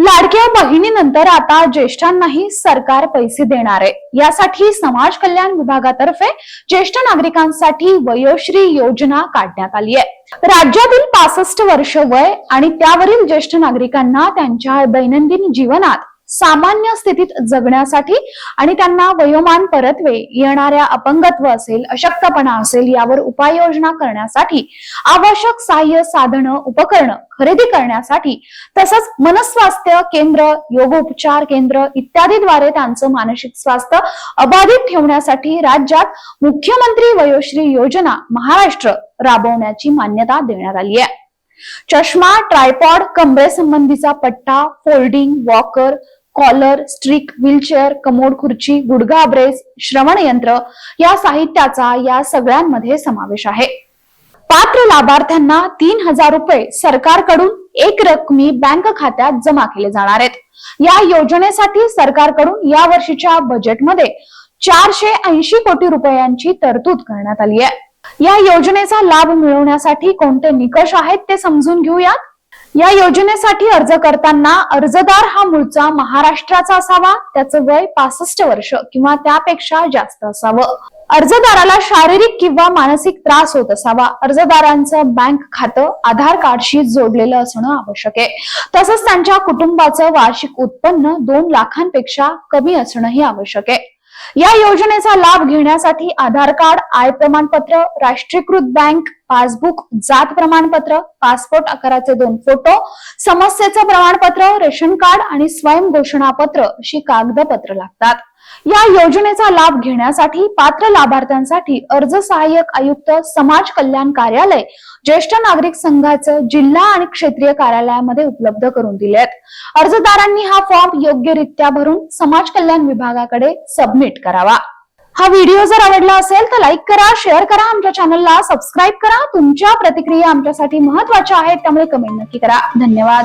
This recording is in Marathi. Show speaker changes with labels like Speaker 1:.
Speaker 1: लाडक्या बहिणीनंतर आता ज्येष्ठांनाही सरकार पैसे देणार आहे. यासाठी समाज कल्याण विभागातर्फे ज्येष्ठ नागरिकांसाठी वयोश्री योजना काढण्यात आली आहे. राज्यातील पासष्ट वर्ष वय आणि त्यावरील ज्येष्ठ नागरिकांना त्यांच्या दैनंदिन जीवनात सामान्य स्थितीत जगण्यासाठी आणि त्यांना वयोमान परत्वे येणाऱ्या अपंगत्व असेल अशक्तपणा असेल यावर उपाययोजना करण्यासाठी आवश्यक सहाय्य साधनं उपकरणं खरेदी करण्यासाठी तसंच मनस्वास्थ्य केंद्र योगोपचार केंद्र इत्यादीद्वारे त्यांचं मानसिक स्वास्थ्य अबाधित ठेवण्यासाठी राज्यात मुख्यमंत्री वयोश्री योजना महाराष्ट्र राबवण्याची मान्यता देण्यात आली आहे. चष्मा ट्रायपॉड कमरेसंबंधीचा पट्टा folding walker collar stick wheelchair commode खुर्ची गुडघा ब्रेस श्रवण यंत्र या साहित्याचा या सगळ्यांमध्ये समावेश आहे. पात्र लाभार्थ्यांना तीन हजार रुपये सरकारकडून एक रकमी बँक खात्यात जमा केले जाणार आहेत. या योजनेसाठी सरकारकडून या वर्षीच्या बजेटमध्ये चारशे ऐंशी कोटी रुपयांची तरतूद करण्यात आली आहे. या योजनेचा लाभ मिळवण्यासाठी कोणते निकष आहेत ते समजून घेऊयात. या योजनेसाठी अर्ज करताना अर्जदार हा मूळचा महाराष्ट्राचा असावा त्याचं वय पासष्ट वर्ष किंवा त्यापेक्षा जास्त असावं. अर्जदाराला शारीरिक किंवा मानसिक त्रास होत असावा. अर्जदारांचं बँक खातं आधार कार्डशी जोडलेलं असणं आवश्यक आहे. तसंच त्यांच्या कुटुंबाचं वार्षिक उत्पन्न दोन लाखांपेक्षा कमी असणंही आवश्यक आहे. या योजनेचा लाभ घेण्यासाठी आधार कार्ड आय प्रमाणपत्र राष्ट्रीयकृत बँक पासबुक जात प्रमाणपत्र पासपोर्ट आकाराचे दोन फोटो समस्येचं प्रमाणपत्र रेशन कार्ड आणि स्वयं घोषणापत्र अशी कागदपत्र लागतात. या योजनेचा लाभ घेण्यासाठी पात्र लाभार्थ्यांसाठी अर्ज सहाय्यक आयुक्त समाज कल्याण कार्यालय ज्येष्ठ नागरिक संघाचं जिल्हा आणि क्षेत्रीय कार्यालयामध्ये उपलब्ध करून दिले आहेत अर्जदारांनी हा फॉर्म योग्यरित्या भरून समाज कल्याण विभागाकडे सबमिट करावा. हा व्हिडिओ जर आवडला असेल तर लाईक करा शेअर करा आमच्या चॅनलला सबस्क्राईब करा. तुमच्या प्रतिक्रिया आमच्यासाठी महत्त्वाच्या आहेत त्यामुळे कमेंट नक्की करा. धन्यवाद.